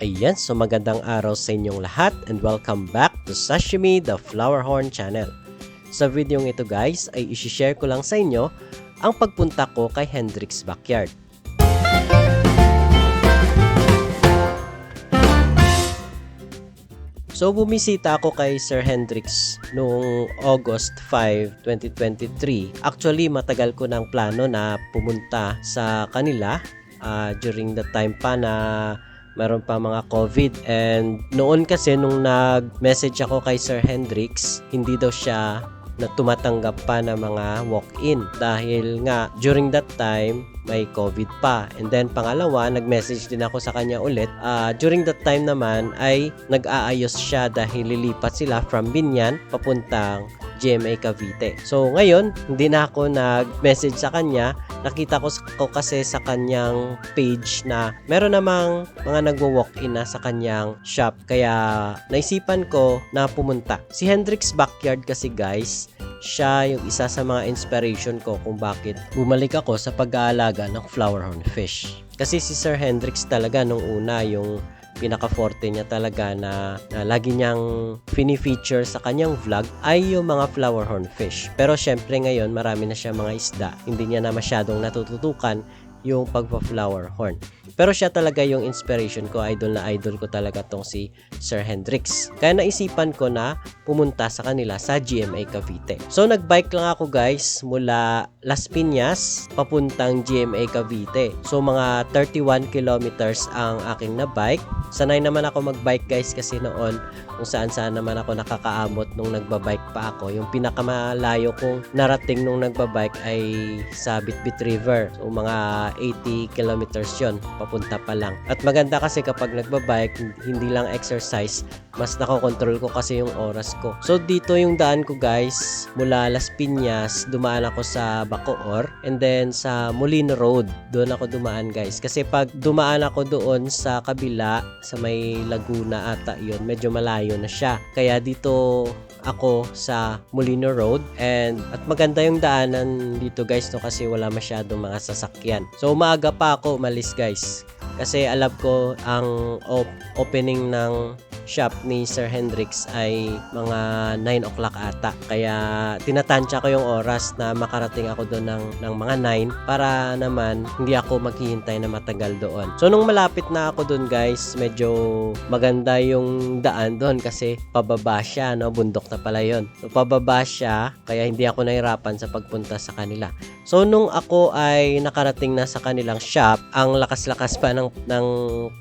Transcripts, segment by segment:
Ayan, so magandang araw sa inyong lahat and welcome back to Sashimi the Flower Horn channel. Sa video ito guys ay isi-share ko lang sa inyo ang pagpunta ko kay Hendrix Backyard. So bumisita ako kay Sir Hendrix noong August 5, 2023. Actually, matagal ko ng plano na pumunta sa kanila ah, during the time pa na meron pa mga COVID and noon kasi nung nag-message ako kay Sir Hendrix, hindi daw siya na tumatanggap pa ng mga walk-in dahil nga during that time may COVID pa. And then pangalawa, nag-message din ako sa kanya ulit. Ah, during that time naman ay nag-aayos siya dahil lilipat sila from Binyan papuntang GMA Cavite. So ngayon, hindi na ako nag-message sa kanya. Nakita ko, ko kasi sa kanyang page na meron namang mga nagwo-walk-in na sa kanyang shop. Kaya naisipan ko na pumunta. Si Hendrix Backyard kasi guys, siya yung isa sa mga inspiration ko kung bakit bumalik ako sa pag-aalaga ng flower horn fish. Kasi si Sir Hendrix talaga nung una yung pinaka-forte niya talaga na, na lagi niyang fini-feature sa kanyang vlog ay yung mga flower horn fish. Pero syempre ngayon marami na siya mga isda. Hindi niya na masyadong natututukan yung pagpa-flower horn. Pero siya talaga yung inspiration ko, idol na idol ko talaga tong si Sir Hendrix. Kaya naisipan ko na pumunta sa kanila sa GMA Cavite. So nagbike lang ako guys mula Las Piñas papuntang GMA Cavite. So mga 31 kilometers ang aking na bike. Sanay naman ako magbike guys kasi noon kung saan saan naman ako nakakaamot nung nagbabike pa ako. Yung pinakamalayo kong narating nung nagbabike ay sa Bitbit River. So mga 80 kilometers yon papunta pa lang. At maganda kasi kapag nagbabike, hindi lang exercise, mas nakokontrol ko kasi yung oras ko. So dito yung daan ko guys, mula Las Piñas, dumaan ako sa Bacoor and then sa Molino Road, doon ako dumaan guys. Kasi pag dumaan ako doon sa kabila, sa may Laguna ata yun, medyo malayo na siya. Kaya dito ako sa Molino Road and at maganda yung daanan dito guys no kasi wala masyadong mga sasakyan. So maaga pa ako umalis guys kasi alam ko ang op- opening ng shop ni Sir Hendrix ay mga 9 o'clock ata. Kaya tinatansya ko yung oras na makarating ako doon ng, ng mga 9 para naman hindi ako maghihintay na matagal doon. So nung malapit na ako doon guys, medyo maganda yung daan doon kasi pababa siya, no? bundok na pala yon. So pababa siya, kaya hindi ako nahirapan sa pagpunta sa kanila. So nung ako ay nakarating na sa kanilang shop, ang lakas-lakas pa ng, ng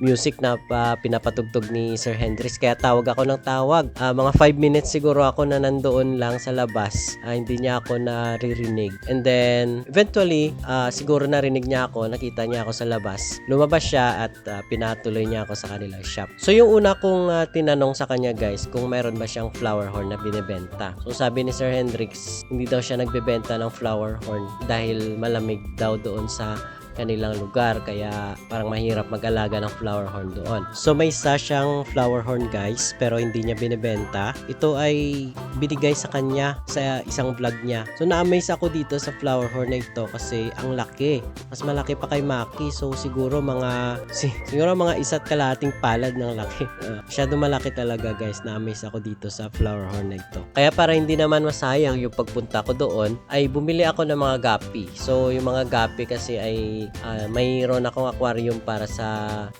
music na pa pinapatugtog ni Sir Hendrix kaya tawag ako ng tawag. Ah, mga 5 minutes siguro ako na nandoon lang sa labas. Ah, hindi niya ako naririnig. And then eventually, ah, siguro narinig niya ako, nakita niya ako sa labas. Lumabas siya at ah, pinatuloy niya ako sa kanilang shop. So yung una kong ah, tinanong sa kanya guys kung meron ba siyang flower horn na binebenta. So sabi ni Sir Hendrix, hindi daw siya nagbebenta ng flower horn dahil malamig daw doon sa kanilang lugar kaya parang mahirap mag-alaga ng flower horn doon. So may isa siyang flower horn guys pero hindi niya binebenta. Ito ay binigay sa kanya sa isang vlog niya. So na-amaze ako dito sa flower horn na ito kasi ang laki. Mas malaki pa kay Maki so siguro mga si, siguro mga isa't kalahating palad ng laki. Uh, masyado malaki talaga guys. Na-amaze ako dito sa flower horn na ito. Kaya para hindi naman masayang yung pagpunta ko doon ay bumili ako ng mga gapi. So yung mga gapi kasi ay Ah, mayroon akong aquarium para sa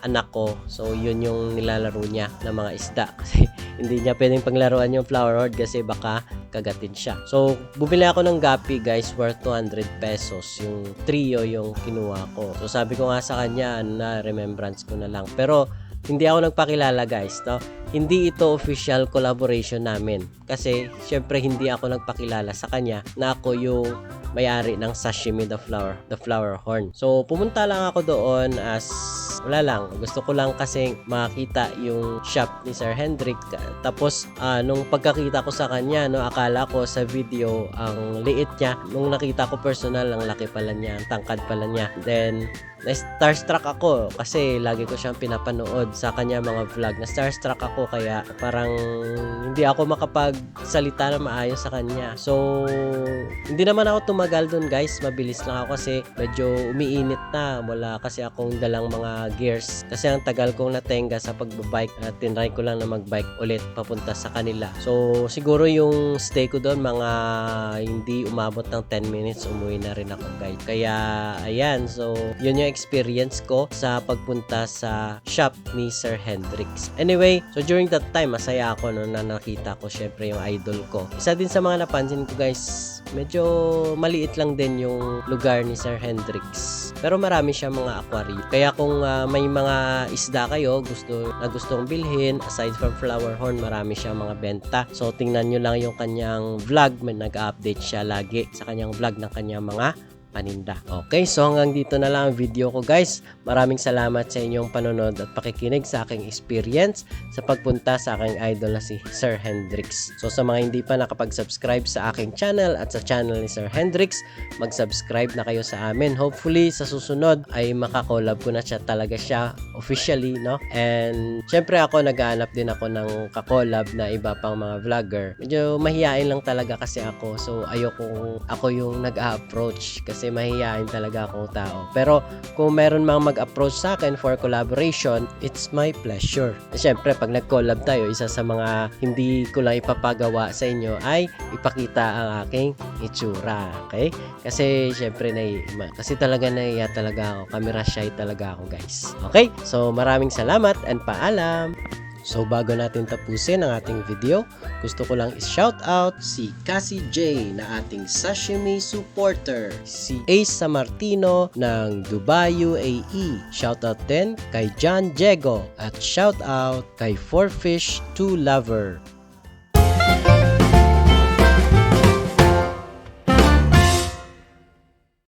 anak ko. So, yun yung nilalaro niya ng mga isda. Kasi hindi niya pwedeng paglaruan yung flower horn kasi baka kagatin siya. So, bumili ako ng gapi guys worth 200 pesos. Yung trio yung kinuha ko. So, sabi ko nga sa kanya na remembrance ko na lang. Pero, hindi ako nagpakilala guys, no? Hindi ito official collaboration namin. Kasi, syempre hindi ako nagpakilala sa kanya na ako yung may-ari ng sashimi the flower the flower horn. So pumunta lang ako doon as wala lang. Gusto ko lang kasi makita yung shop ni Sir Hendrik. Tapos ah, nung pagkakita ko sa kanya no akala ko sa video ang liit niya. Nung nakita ko personal ang laki pala niya ang tangkad pala niya. Then na starstruck ako kasi lagi ko siyang pinapanood sa kanya mga vlog. Na starstruck ako kaya parang hindi ako makapagsalita na maayos sa kanya. So hindi naman ako tumagal dun guys. Mabilis lang ako kasi medyo umiinit na. Wala kasi akong dalang mga gears. Kasi ang tagal kong natenga sa pagbabike at tinry ko lang na magbike ulit papunta sa kanila. So siguro yung stay ko doon mga hindi umabot ng 10 minutes umuwi na rin ako guys. Kaya ayan, so yun yung experience ko sa pagpunta sa shop ni Sir Hendrix. Anyway, so during that time masaya ako no na nakita ko syempre yung idol ko. Isa din sa mga napansin ko guys, medyo maliit lang din yung lugar ni Sir Hendrix. Pero marami siya mga aquarium. Kaya kung may mga isda kayo gusto na gustong bilhin, aside from flower horn, marami siya mga benta. So tingnan nyo lang yung kanyang vlog, may nag-update siya lagi sa kanyang vlog ng kanyang mga paninda. Okay, so hanggang dito na lang ang video ko guys. Maraming salamat sa inyong panonood at pakikinig sa aking experience sa pagpunta sa aking idol na si Sir Hendrix. So sa mga hindi pa nakapag-subscribe sa aking channel at sa channel ni Sir Hendrix, mag-subscribe na kayo sa amin. Hopefully sa susunod ay makakollab ko na siya talaga siya officially, no? And syempre ako naghahanap din ako ng kakollab na iba pang mga vlogger. Medyo mahihain lang talaga kasi ako. So ayoko ako yung nag-approach kasi mahihain talaga akong tao. Pero kung meron mang mag-approach sa akin for collaboration, it's my pleasure. Siyempre, pag nag-collab tayo, isa sa mga hindi ko lang ipapagawa sa inyo ay ipakita ang aking itsura. Okay? Kasi, syempre, nai, ma- kasi talaga naiya talaga ako. Camera shy talaga ako, guys. Okay? So, maraming salamat and paalam! So bago natin tapusin ang ating video, gusto ko lang i-shout out si Cassie J na ating sashimi supporter, si Ace Samartino ng Dubai UAE. Shout out din kay John Diego at shout out kay Forfish 2 Lover.